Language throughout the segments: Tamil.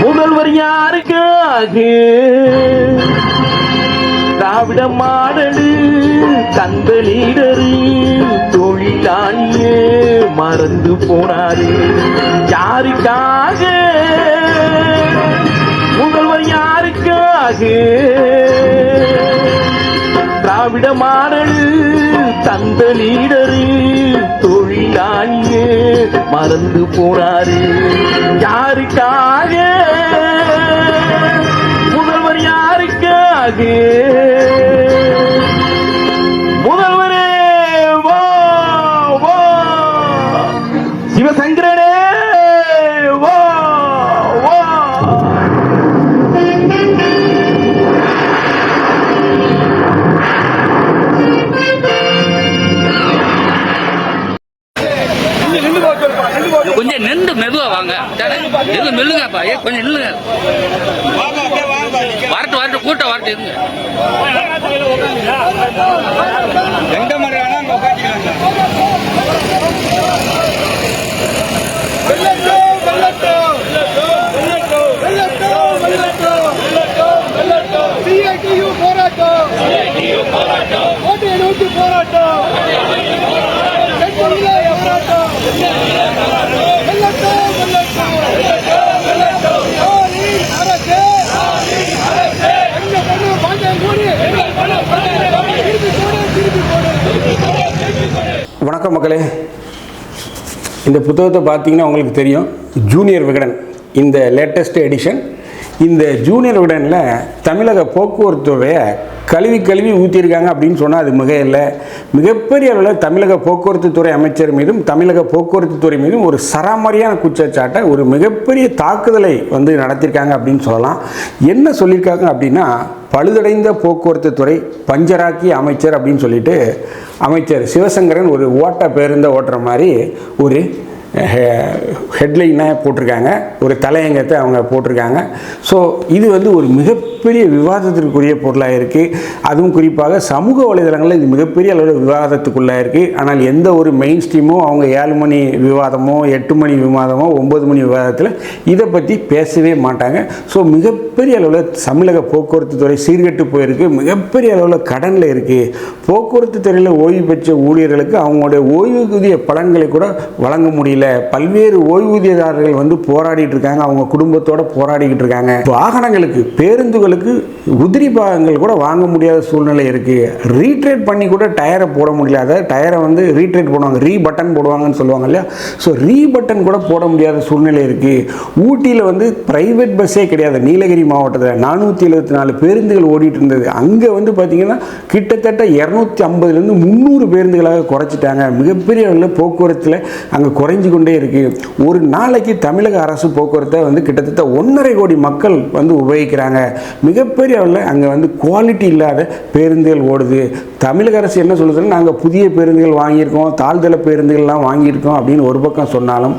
முதல்வர் யாருக்காக? திராவிட மாடலு தந்த லீடரு தொழிலாளியே மறந்து போனாரு. யாருக்காக? முதல்வர் யாருக்காக? திராவிட மாடலு தந்த லீடரு தொழிலாளியே மறந்து போறாரு. யாருக்காக? முதல்வர் யாருக்காக? நில்லுங்கப்பா. ஏ கொஞ்சம் நில்லுங்க. வரட்டு வரட்டு கூட்டம் வரட்டு இருங்க எந்த மாதிரி வேணா அங்க உட்காந்துக்கலாம் சிஐடியு போராட்டம் ஓட்டு நோக்கி போராட்டம் பெண்களிலே போராட்டம் வெள்ளட்டம் வெள்ளட்டம் ஆதி அரசே எங்க பண்ணு பாண்டியன் கூடி திருப்பி போடு திருப்பி போடு வணக்கம் மக்களே. இந்த புத்தகத்தை பார்த்தீங்கன்னா உங்களுக்கு தெரியும். ஜூனியர் விகடன். இந்த லேட்டஸ்ட் எடிஷன் இந்த ஜூனியர் விகடனில் தமிழக போக்குவரத்துறைய கழுவி கழுவி ஊற்றிருக்காங்க அப்படின்னு சொன்னால் அது மிக இல்லை. மிகப்பெரிய அளவில் தமிழக போக்குவரத்து துறை அமைச்சர் மீதும் தமிழக போக்குவரத்து துறை மீதும் ஒரு சராமரியான குற்றச்சாட்டை ஒரு மிகப்பெரிய தாக்குதலை வந்து நடத்தியிருக்காங்க அப்படின்னு சொல்லலாம். என்ன சொல்லியிருக்காங்க அப்படின்னா பழுதடைந்த போக்குவரத்து துறை பஞ்சராக்கி அமைச்சர் அப்படின்னு சொல்லிட்டு அமைச்சர் சிவசங்கரன் ஒரு ஓட்ட பேருந்தை ஓட்டுற மாதிரி ஒரு ஹெட்லைனாக போட்டிருக்காங்க. ஒரு தலையங்கத்தை அவங்க போட்டிருக்காங்க. ஸோ இது வந்து ஒரு மிகப்பெரிய விவாதத்திற்குரிய பொருளாக இருக்குது அதுவும் குறிப்பாக சமூக வலைதளங்களில் இது மிகப்பெரிய அளவில் விவாதத்துக்குள்ளாக இருக்குது ஆனால் எந்த ஒரு மெயின் ஸ்ட்ரீமோ அவங்க ஏழு மணி விவாதமோ எட்டு மணி விவாதமோ ஒம்பது மணி விவாதத்தில் இதை பற்றி பேசவே மாட்டாங்க. ஸோ மிகப்பெரிய அளவில் தமிழக போக்குவரத்து துறை சீர்கெட்டு போயிருக்கு. மிகப்பெரிய அளவில் கடனில் இருக்குது போக்குவரத்து துறையில் ஓய்வு பெற்ற ஊழியர்களுக்கு அவங்களுடைய ஓய்வூதிய பலன்களை கூட வழங்க முடியல. பல்வேறு ஓய்வூதியதாரர்கள் வந்து போராடிட்டு இருக்காங்க. அவங்க குடும்பத்தோட போராடிக்கிட்டு இருக்காங்க. வாகனங்களுக்கு பேருந்துகளுக்கு உதிரி பாகங்கள் கூட வாங்க முடியாத சூழ்நிலை இருக்கு. ரீட்ரேட் பண்ணி கூட டயரை போட முடியல. அதை டயரை வந்து ரீட்ரேட் போடுவாங்க ரீ பட்டன் போடுவாங்கன்னு சொல்லுவாங்க இல்லையா? ஸோ ரீ பட்டன் கூட போட முடியாத சூழ்நிலை இருக்கு. ஊட்டியில் வந்து பிரைவேட் பஸ்ஸே கிடையாது. நீலகிரி மாவட்டத்தில் நானூற்றி எழுபத்தி நாலு பேருந்துகள் ஓடிட்டு இருந்தது. அங்கே வந்து பார்த்தீங்கன்னா கிட்டத்தட்ட இரநூத்தி ஐம்பதுலேருந்து முந்நூறு பேருந்துகளாக குறைச்சிட்டாங்க. மிகப்பெரிய அளவில் போக்குவரத்தில் அங்கே குறைஞ்சி கொண்டே இருக்கு. ஒரு நாளைக்கு தமிழக அரசு போக்குவரத்தை வந்து கிட்டத்தட்ட ஒன்றரை கோடி மக்கள் வந்து உபயோகிக்கிறாங்க. மிகப்பெரிய அளவில் அங்கே வந்து குவாலிட்டி இல்லாத பேருந்துகள் ஓடுது. தமிழக அரசு என்ன சொல்லுதுன்னா நாங்கள் புதிய பேருந்துகள் வாங்கியிருக்கோம் தாழ்தள பேருந்துகள்லாம் வாங்கியிருக்கோம் அப்படின்னு ஒரு பக்கம் சொன்னாலும்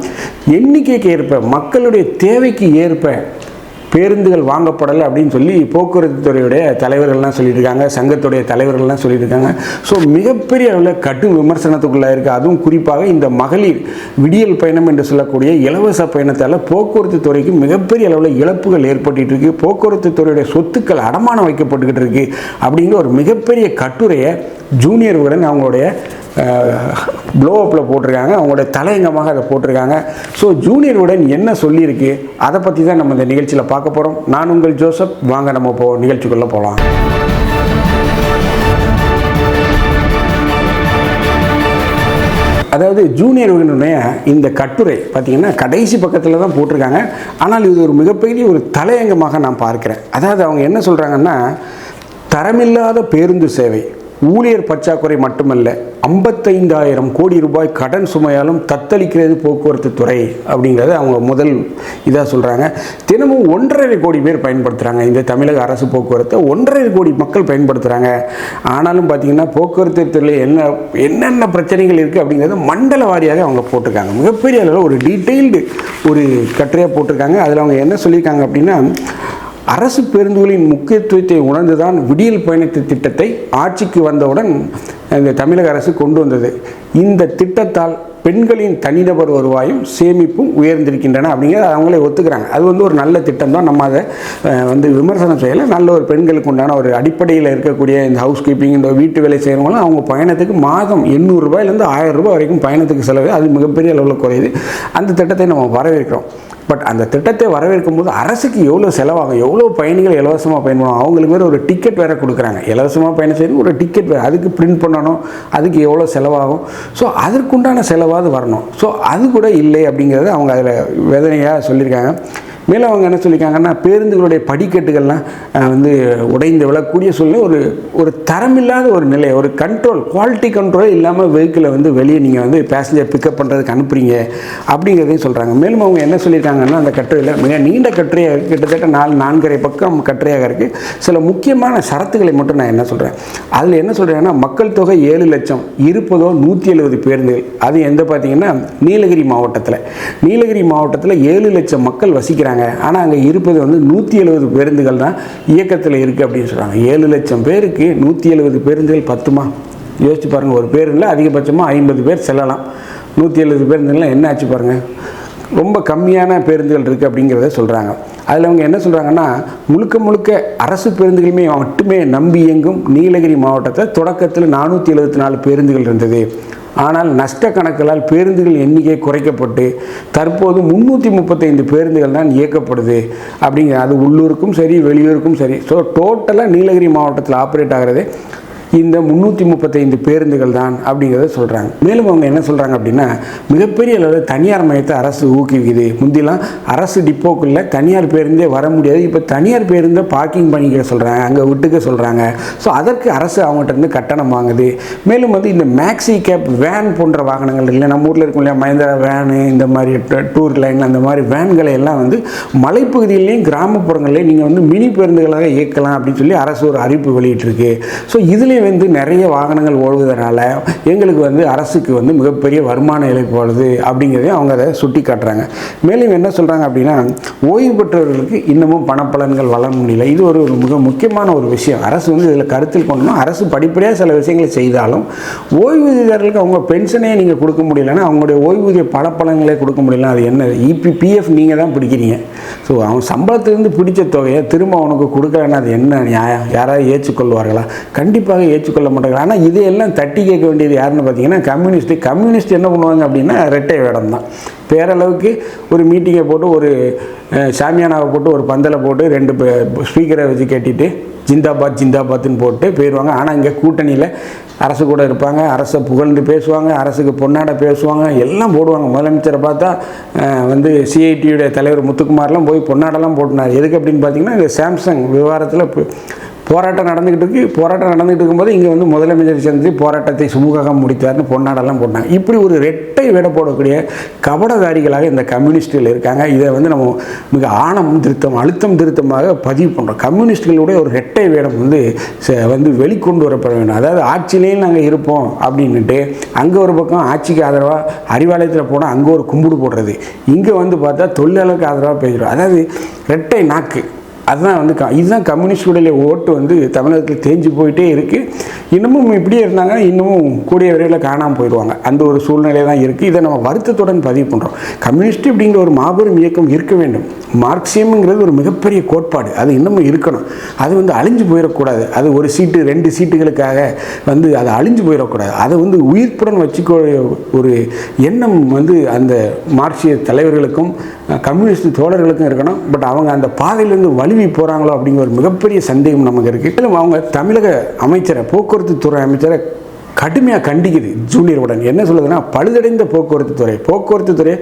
எண்ணிக்கைக்கு ஏற்ப மக்களுடைய தேவைக்கு ஏற்ப பேருந்துகள் வாங்கப்படலை அப்படின்னு சொல்லி போக்குவரத்து துறையுடைய தலைவர்கள்லாம் சொல்லியிருக்காங்க சங்கத்துடைய தலைவர்கள்லாம் சொல்லியிருக்காங்க. ஸோ மிகப்பெரிய அளவில் கடும் விமர்சனத்துக்குள்ளே இருக்குது அதுவும் குறிப்பாக இந்த மகளிர் விடியல் பயணம் என்று சொல்லக்கூடிய இலவச பயணத்தால் போக்குவரத்து துறைக்கு மிகப்பெரிய அளவில் இழப்புகள் ஏற்பட்டு இருக்கு. போக்குவரத்து துறையுடைய சொத்துக்கள் அடமானம் வைக்கப்பட்டுக்கிட்டு இருக்குது அப்படிங்கிற ஒரு மிகப்பெரிய கட்டுரையை ஜூனியர் உடன் அவங்களுடைய ப்ளோ அப்பில் போட்டிருக்காங்க. அவங்களுடைய தலையங்கமாக அதை போட்டிருக்காங்க. ஸோ ஜூனியர் உடன் என்ன சொல்லியிருக்கு? அதை பற்றி தான் நம்ம இந்த நிகழ்ச்சியில் பார்க்க போகிறோம் நான் உங்கள் ஜோசப். வாங்க நம்ம போ நிகழ்ச்சிக்குள்ளே போகலாம் அதாவது ஜூனியர் உடனுடைய இந்த கட்டுரை பார்த்திங்கன்னா கடைசி பக்கத்தில் தான் போட்டிருக்காங்க. ஆனால் இது ஒரு மிகப்பெரிய ஒரு தலையங்கமாக நான் பார்க்கிறேன். அதாவது அவங்க என்ன சொல்கிறாங்கன்னா தரமில்லாத பேருந்து சேவை. ஊழியர் பற்றாக்குறை மட்டுமல்ல ஐம்பத்தைந்தாயிரம் கோடி ரூபாய் கடன் சுமையாலும் தத்தளிக்கிறது போக்குவரத்து துறை அப்படிங்கிறத அவங்க முதல் இதாக சொல்கிறாங்க தினமும் ஒன்றரை கோடி பேர் பயன்படுத்துகிறாங்க இந்த தமிழக அரசு போக்குவரத்தை ஒன்றரை கோடி மக்கள் பயன்படுத்துகிறாங்க ஆனாலும் பார்த்திங்கன்னா போக்குவரத்து துறையில் என்ன என்னென்ன பிரச்சனைகள் இருக்குது அப்படிங்கிறத மண்டல வாரியாக அவங்க போட்டிருக்காங்க. மிகப்பெரிய அளவில் ஒரு டீட்டெயில்டு ஒரு கட்டுரையாக போட்டிருக்காங்க. அதில் அவங்க என்ன சொல்லியிருக்காங்க அப்படின்னா அரசு பேருந்துகளின் முக்கியத்துவத்தை உணர்ந்துதான் விடியல் பயணத்து திட்டத்தை ஆட்சிக்கு வந்தவுடன் இந்த தமிழக அரசு கொண்டு வந்தது. இந்த திட்டத்தால் பெண்களின் தனிநபர் வருவாயும் சேமிப்பும் உயர்ந்திருக்கின்றன அப்படிங்கிறத அவங்களே ஒத்துக்கிறாங்க. அது வந்து ஒரு நல்ல திட்டம் தான் நம்ம அதை வந்து விமர்சனம் செய்யலை. நல்ல ஒரு பெண்களுக்கு உண்டான ஒரு அடிப்படையில் இருக்கக்கூடிய இந்த ஹவுஸ் கீப்பிங் இந்த வீட்டு வேலை செய்கிறவங்களும் அவங்க பயணத்துக்கு மாதம் எண்ணூறுரூபாயிலேருந்து ஆயிரம் ரூபாய் வரைக்கும் பயணத்துக்கு செலவு. அது மிகப்பெரிய அளவில் குறையுது. அந்த திட்டத்தை நம்ம வரவேற்கிறோம். பட் அந்த திட்டத்தை வரவேற்கும் போது அரசுக்கு எவ்வளோ செலவாகும்? எவ்வளோ பயணிகள் இலவசமாக பயன்படும் அவங்களுக்கு வேறு ஒரு டிக்கெட் வேறு கொடுக்குறாங்க. இலவசமாக பயணம் செய்யணும் ஒரு டிக்கெட் வேறு அதுக்கு பிரிண்ட் பண்ணணும். அதுக்கு எவ்வளோ செலவாகும்? ஸோ அதற்குண்டான செலவாவது வரணும். ஸோ அது கூட இல்லை அப்படிங்கிறது அவங்க அதில் வேதனையாக சொல்லியிருக்காங்க. மேலும் அவங்க என்ன சொல்லியிருக்காங்கன்னா பேருந்துகளுடைய படிக்கட்டுகள்லாம் வந்து உடைந்து விழக்கூடிய சூழ்நிலை ஒரு ஒரு தரமில்லாத ஒரு நிலை ஒரு கண்ட்ரோல் குவாலிட்டி கண்ட்ரோல் இல்லாமல் வெஹிக்கிளை வந்து வெளியே நீங்கள் வந்து பேசஞ்சர் பிக்கப் பண்ணுறதுக்கு அனுப்புறீங்க அப்படிங்கிறதையும் சொல்கிறாங்க மேலும் அவங்க என்ன சொல்லியிருக்காங்கன்னா அந்த கட்டுரையில் மிக நீண்ட கட்டுரையாக இருக்குது கிட்டத்தட்ட நாலு நான்கரை பக்கம் கட்டுரையாக இருக்குது சில முக்கியமான சரத்துக்களை மட்டும் நான் என்ன சொல்கிறேன் அதில் என்ன சொல்கிறேன்னா மக்கள் தொகை ஏழு லட்சம் இருப்பதோ நூற்றி எழுபது பேருந்துகள். அது எந்த பார்த்தீங்கன்னா நீலகிரி மாவட்டத்தில். நீலகிரி மாவட்டத்தில் ஏழு லட்சம் மக்கள் வசிக்கிறாங்க. ஆனால் அங்கே இருப்பது வந்து நூற்றி எழுபது பேருந்துகள் தான் இயக்கத்தில் இருக்குது அப்படின்னு சொல்கிறாங்க ஏழு லட்சம் பேருக்கு நூற்றி எழுபது பேருந்துகள் பத்துமா? யோசிச்சு பாருங்கள் ஒரு பேருந்தில் அதிகபட்சமாக ஐம்பது பேர் செல்லலாம். நூற்றி எழுபது பேருந்துகள்லாம் என்ன ஆச்சு பாருங்கள் ரொம்ப கம்மியான பேருந்துகள் இருக்குது அப்படிங்கிறத சொல்கிறாங்க அதில் அவங்க என்ன சொல்கிறாங்கன்னா முழுக்க முழுக்க அரசு பேருந்துகளுமே மட்டுமே நம்பி இயங்கும் நீலகிரி மாவட்டத்தில் தொடக்கத்தில் நானூற்றி எழுபத்தி நாலு பேருந்துகள் இருந்தது. ஆனால் நஷ்ட கணக்குகளால் பேருந்துகள் எண்ணிக்கை குறைக்கப்பட்டு தற்போது முந்நூற்றி முப்பத்தைந்து பேருந்துகள் தான் இயக்கப்படுது. அப்படிங்கிற அது உள்ளூருக்கும் சரி வெளியூருக்கும் சரி. ஸோ டோட்டலாக நீலகிரி மாவட்டத்தில் ஆப்ரேட் ஆகிறது இந்த முந்நூற்றி முப்பத்தைந்து பேருந்துகள் தான் அப்படிங்கிறத சொல்கிறாங்க மேலும் அவங்க என்ன சொல்கிறாங்க அப்படின்னா மிகப்பெரிய அளவில் தனியார் மையத்தை அரசு ஊக்குவிக்குது. முந்திலாம் அரசு டிப்போக்குள்ளே தனியார் பேருந்தே வர முடியாது. இப்போ தனியார் பேருந்தை பார்க்கிங் பண்ணிக்க சொல்கிறாங்க அங்கே விட்டுக்க சொல்கிறாங்க ஸோ அதற்கு அரசு அவங்ககிட்ட இருந்து கட்டணம் வாங்குது. மேலும் வந்து இந்த மேக்ஸி கேப் வேன் போன்ற வாகனங்கள் இல்லை நம்ம ஊரில் இருக்கும் இல்லையா மஹேந்திரா வேனு இந்த மாதிரி ட- டூர் லைன் அந்த மாதிரி வேன்களை எல்லாம் வந்து மலைப்பகுதியிலையும் கிராமப்புறங்கள்லையும் நீங்கள் வந்து மினி பேருந்துகளாக இயக்கலாம் அப்படின்னு சொல்லி அரசு ஒரு அறிவிப்பு வெளியிட்டிருக்கு. ஸோ இதுலேயும் வந்து நிறைய வாகனங்கள் ஓடுவதனால எங்களுக்கு வந்து அரசுக்கு வந்து மிகப்பெரிய வருமான இழப்பு வருது அப்படிங்கிறதையும் அவங்க அதை சுட்டி காட்டுறாங்க. மேலும் என்ன சொல்கிறாங்க அப்படின்னா ஓய்வு பெற்றவர்களுக்கு இன்னமும் பணப்பலன்கள் வளர முடியல. இது ஒரு ஒரு மிக முக்கியமான ஒரு விஷயம். அரசு வந்து இதில் கருத்தில் கொண்டணும் அரசு படிப்படியாக சில விஷயங்களை செய்தாலும் ஓய்வூதியர்களுக்கு அவங்க பென்ஷனே நீங்கள் கொடுக்க முடியலன்னா அவங்களுடைய ஓய்வூதிய பணப்பலன்களே கொடுக்க முடியல அது என்ன? இபி பிஎஃப் நீங்கள் தான் பிடிக்கிறீங்க. ஸோ அவன் சம்பளத்திலிருந்து பிடிச்ச தொகையை திரும்ப அவனுக்கு கொடுக்கலன்னா அது என்ன நியாயம்? யாராவது ஏற்றுக்கொள்வார்களா? கண்டிப்பாக ஏற்றுக்கொள்ள மாட்டாங்க ஆனால் இதையெல்லாம் தட்டி கேட்க வேண்டியது யாருன்னு பார்த்தீங்கன்னா கம்யூனிஸ்ட்டு. கம்யூனிஸ்ட் என்ன பண்ணுவாங்க அப்படின்னா ரெட்டை வேடம் தான். பேரளவுக்கு ஒரு மீட்டிங்கை போட்டு ஒரு சாமியானாவை போட்டு ஒரு பந்தலை போட்டு ரெண்டு ஸ்பீக்கரை வச்சு கேட்டிட்டு ஜிந்தாபாத் ஜிந்தாபாத்னு போட்டு போயிடுவாங்க ஆனால் இங்கே கூட்டணியில் அரசு கூட இருப்பாங்க. அரசை புகழ்ந்து பேசுவாங்க. அரசுக்கு பொன்னாட பேசுவாங்க. எல்லாம் போடுவாங்க. முதலமைச்சரை பார்த்தா வந்து சிஐடியுடைய தலைவர் முத்துக்குமார்லாம் போய் பொன்னாடெல்லாம் போட்டுனார். எதுக்கு அப்படின்னு பார்த்தீங்கன்னா இந்த சாம்சங் விவகாரத்தில் போராட்டம் நடந்துக்கிட்டு இருக்கு. போராட்டம் நடந்துகிட்டு இருக்கும்போது இங்கே வந்து முதலமைச்சர் சேர்ந்து போராட்டத்தை சுமூகமாக முடித்தார்னு பொன்னாடெல்லாம் போட்டாங்க. இப்படி ஒரு ரெட்டை விட போடக்கூடிய கபடதாரிகளாக இந்த கம்யூனிஸ்டுகள் இருக்காங்க. இதை வந்து நம்ம மிக ஆணம் திருத்தம் அழுத்தம் திருத்தமாக பதிவு பண்ணுறோம் கம்யூனிஸ்டுகளுடைய ஒரு ரெட்டை வேடம் வந்து ச- வந்து வெளிக்கொண்டு வரப்பட வேண்டும். அதாவது ஆட்சியிலேயும் நாங்கள் இருப்போம் அப்படின்னுட்டு அங்கே ஒரு பக்கம் ஆட்சிக்கு ஆதரவாக அறிவாலயத்தில் போனால் அங்கே ஒரு கும்பிடு போடுறது. இங்கே வந்து பார்த்தா தொழிலாளருக்கு ஆதரவாக பேசுகிறோம் அதாவது ரெட்டை நாக்கு. அதுதான் வந்து க- இதுதான் கம்யூனிஸ்டுடைய ஓட்டு வந்து தமிழகத்தில் தேஞ்சு போயிட்டே இருக்குது இன்னமும் இப்படியே இருந்தாங்கன்னா இன்னமும் கூடிய விரைவில் காணாமல் போயிடுவாங்க. அந்த ஒரு சூழ்நிலை தான் இருக்குது இதை நம்ம வருத்தத்துடன் பதிவு பண்ணுறோம் கம்யூனிஸ்ட் அப்படிங்கிற ஒரு மாபெரும் இயக்கம் இருக்க வேண்டும். மார்க்சியம்ங்கிறது ஒரு மிகப்பெரிய கோட்பாடு. அது இன்னமும் இருக்கணும். அது வந்து அழிஞ்சு போயிடக்கூடாது. அது ஒரு சீட்டு ரெண்டு சீட்டுகளுக்காக வந்து அது அழிஞ்சு போயிடக்கூடாது. அதை வந்து உயிர்ப்புடன் வச்சுக்கோ ஒரு எண்ணம் வந்து அந்த மார்க்சிய தலைவர்களுக்கும் கம்யூனிஸ்ட் தோழர்களுக்கும் இருக்கணும். பட் அவங்க அந்த பாதையிலேருந்து வலுவி போகிறாங்களோ அப்படிங்கிற ஒரு மிகப்பெரிய சந்தேகம் நமக்கு இருக்குது மேலும் அவங்க தமிழக அமைச்சரை போக்குவரத்து துறை அமைச்சரை கடுமையாக கண்டிக்குது ஜூனியர் உடன். என்ன சொல்லுதுன்னா பழுதடைந்த போக்குவரத்து துறை. போக்குவரத்து துறை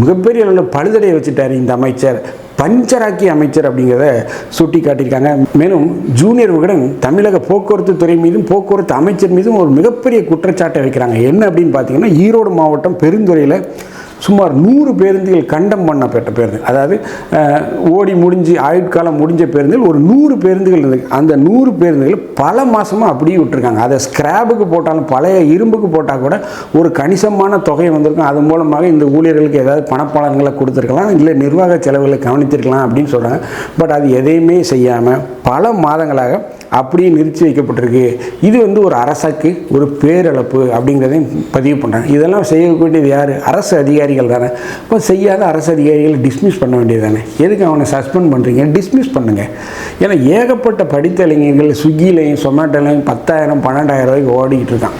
மிகப்பெரிய அளவில் பழுதடைய வச்சுட்டார் இந்த அமைச்சர். பஞ்சராக்கி அமைச்சர் அப்படிங்கிறத சுட்டி காட்டியிருக்காங்க மேலும் ஜூனியர் விகடன் தமிழக போக்குவரத்து துறை மீதும் போக்குவரத்து அமைச்சர் மீதும் ஒரு மிகப்பெரிய குற்றச்சாட்டை வைக்கிறாங்க. என்ன அப்படின்னு பார்த்தீங்கன்னா ஈரோடு மாவட்டம் பெருந்துறையில் சுமார் நூறு பேருந்துகள் கண்டம் பண்ணப்பட்ட பேருந்து. அதாவது ஓடி முடிஞ்சு ஆயுட்காலம் முடிஞ்ச பேருந்துகள் ஒரு நூறு பேருந்துகள் இருந்தது அந்த நூறு பேருந்துகள் பல மாதமாக அப்படியே விட்டுருக்காங்க. அதை ஸ்கிராபுக்கு போட்டாலும் பழைய இரும்புக்கு போட்டால் கூட ஒரு கணிசமான தொகை வந்திருக்கும். அது மூலமாக இந்த ஊழியர்களுக்கு ஏதாவது பணப்பலன்களை கொடுத்துருக்கலாம் இல்லை நிர்வாக செலவுகளை கவனித்திருக்கலாம் அப்படின்னு சொல்கிறாங்க பட் அது எதையுமே செய்யாமல் பல மாதங்களாக அப்படியே நிறுத்தி வைக்கப்பட்டிருக்கு. இது வந்து ஒரு அரசுக்கு ஒரு பேரிழப்பு அப்படிங்கிறதையும் பதிவு பண்ணுறாங்க இதெல்லாம் செய்யக்கூடியது யார்? அரசு அதிகாரிகள் தானே. இப்போ செய்யாத அரசு அதிகாரிகளை டிஸ்மிஸ் பண்ண வேண்டியது தானே எதுக்கு அவனை சஸ்பெண்ட் பண்ணுறீங்க டிஸ்மிஸ் பண்ணுங்கள் ஏன்னா ஏகப்பட்ட படித்த இளைஞர்கள் ஸ்விக்கிலையும் சொமேட்டோலையும் பத்தாயிரம் பன்னெண்டாயிரம் ரூபாய்க்கு ஓடிக்கிட்டு இருக்கான்.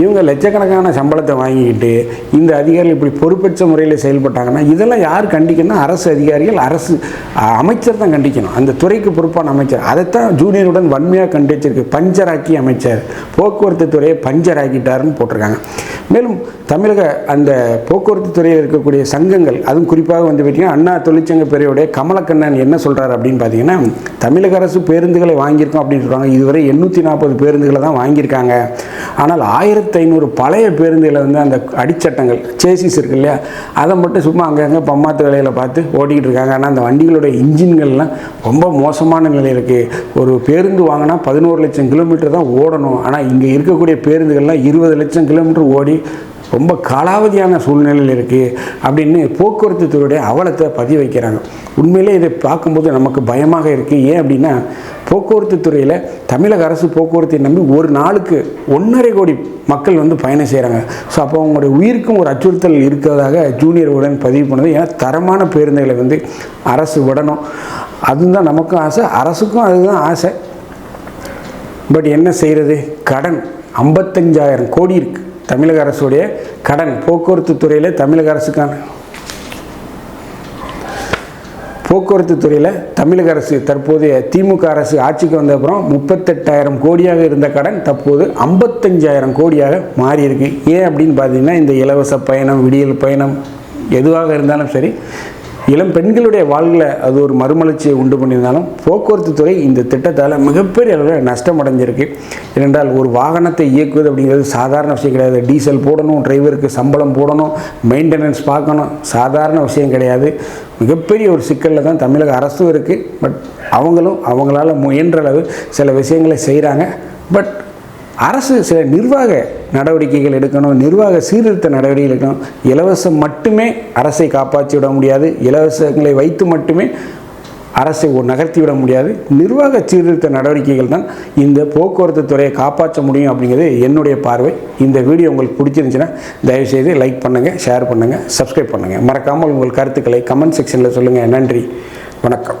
இவங்க லட்சக்கணக்கான சம்பளத்தை வாங்கிக்கிட்டு இந்த அதிகாரிகள் இப்படி பொறுப்பற்ற முறையில் செயல்பட்டாங்கன்னா இதெல்லாம் யார் கண்டிக்கணும் அரசு அதிகாரிகள் அரசு அமைச்சர் தான் கண்டிக்கணும். அந்த துறைக்கு பொறுப்பான அமைச்சர். அதைத்தான் ஜூனியருடன் வன்மையாக கண்டிச்சிருக்கு. பஞ்சராக்கி அமைச்சர். போக்குவரத்து துறையை பஞ்சராக்கிட்டாருன்னு போட்டிருக்காங்க. மேலும் தமிழக அந்த போக்குவரத்து துறையில் இருக்கக்கூடிய சங்கங்கள் அதுவும் குறிப்பாக வந்து பார்த்திங்கன்னா அண்ணா தொழிற்சங்க பிரிவுடைய கமலக்கண்ணன் என்ன சொல்கிறார் அப்படின்னு பார்த்தீங்கன்னா தமிழக அரசு பேருந்துகளை வாங்கியிருக்கோம் அப்படின்னு சொல்கிறாங்க இதுவரை எண்ணூற்றி நாற்பது பேருந்துகளை தான் வாங்கியிருக்காங்க. ஆனால் ஆயிரத்தி ஐநூறு பழைய பேருந்தில் வந்து அந்த அடிச்சட்டங்கள் சேசிஸ் இருக்கு இல்லையா? அதை மட்டும் சும்மா அங்கங்கே பம்மாத்து வேலையில் பார்த்து ஓட்டிக்கிட்டு இருக்காங்க. ஆனால் அந்த வண்டிகளோட இன்ஜின்கள்லாம் ரொம்ப மோசமான நிலையில் இருக்குது ஒரு பேருந்து வாங்கினா பதினோரு லட்சம் கிலோமீட்டர் தான் ஓடணும். ஆனால் இங்கே இருக்கக்கூடிய பேருந்துகள்லாம் இருபது லட்சம் கிலோமீட்டர் ஓடி ரொம்ப காலாவதியான சூழ்நிலையில் இருக்குது அப்படின்னு போக்குவரத்து துறையுடைய அவலத்தை பதிவு வைக்கிறாங்க. உண்மையிலே இதை பார்க்கும்போது நமக்கு பயமாக இருக்குது ஏன் அப்படின்னா போக்குவரத்து துறையில் தமிழக அரசு போக்குவரத்தை நம்பி ஒரு நாளுக்கு ஒன்றரை கோடி மக்கள் வந்து பயணம் செய்கிறாங்க ஸோ அப்போ அவங்களுடைய உயிருக்கும் ஒரு அச்சுறுத்தல் இருக்கிறதாக ஜூனியர் உடன் பதிவு பண்ணது. ஏன்னா தரமான பேருந்துகளை வந்து அரசு விடணும். அதுதான் நமக்கும் ஆசை அரசுக்கும் அதுதான் ஆசை. பட் என்ன செய்கிறது கடன். ஐம்பத்தஞ்சாயிரம் கோடி இருக்குது தமிழக அரசுடைய கடன். போக்குவரத்து துறையில் தமிழக அரசுக்கான போக்குவரத்து துறையில் தமிழக அரசு தற்போதைய திமுக அரசு ஆட்சிக்கு வந்த அப்புறம் முப்பத்தெட்டாயிரம் கோடியாக இருந்த கடன் தற்போது ஐம்பத்தஞ்சாயிரம் கோடியாக மாறியிருக்கு ஏன் அப்படின்னு பார்த்தீங்கன்னா இந்த இலவச பயணம் விடியல் பயணம் எதுவாக இருந்தாலும் சரி இளம் பெண்களுடைய வாழ்வில் அது ஒரு மறுமலர்ச்சியை உண்டு பண்ணியிருந்தாலும் போக்குவரத்து துறை இந்த திட்டத்தால் மிகப்பெரிய அளவில் நஷ்டம் அடைஞ்சிருக்கு. ஏனென்றால் ஒரு வாகனத்தை இயக்குவது அப்படிங்கிறது சாதாரண விஷயம் கிடையாது. டீசல் போடணும் டிரைவருக்கு சம்பளம் போடணும் மெயின்டெனன்ஸ் பார்க்கணும் சாதாரண விஷயம் கிடையாது. மிகப்பெரிய ஒரு சிக்கலில் தான் தமிழக அரசும் இருக்குது பட் அவங்களும் அவங்களால முயன்ற அளவு சில விஷயங்களை செய்கிறாங்க பட் அரசு சில நிர்வாக நடவடிக்கைகள் எடுக்கணும் நிர்வாக சீர்திருத்த நடவடிக்கைகள் எடுக்கணும். இலவசம் மட்டுமே அரசை காப்பாற்றி விட முடியாது. இலவசங்களை வைத்து மட்டுமே அரசை நகர்த்தி விட முடியாது. நிர்வாக சீர்திருத்த நடவடிக்கைகள் தான் இந்த போக்குவரத்து துறையை காப்பாற்ற முடியும் அப்படிங்கிறது என்னுடைய பார்வை. இந்த வீடியோ உங்களுக்கு பிடிச்சிருந்துச்சுன்னா தயவுசெய்து லைக் பண்ணுங்கள் ஷேர் பண்ணுங்கள் சப்ஸ்கிரைப் பண்ணுங்கள் மறக்காமல் உங்கள் கருத்துக்களை கமெண்ட் செக்ஷனில் சொல்லுங்கள் நன்றி. வணக்கம்.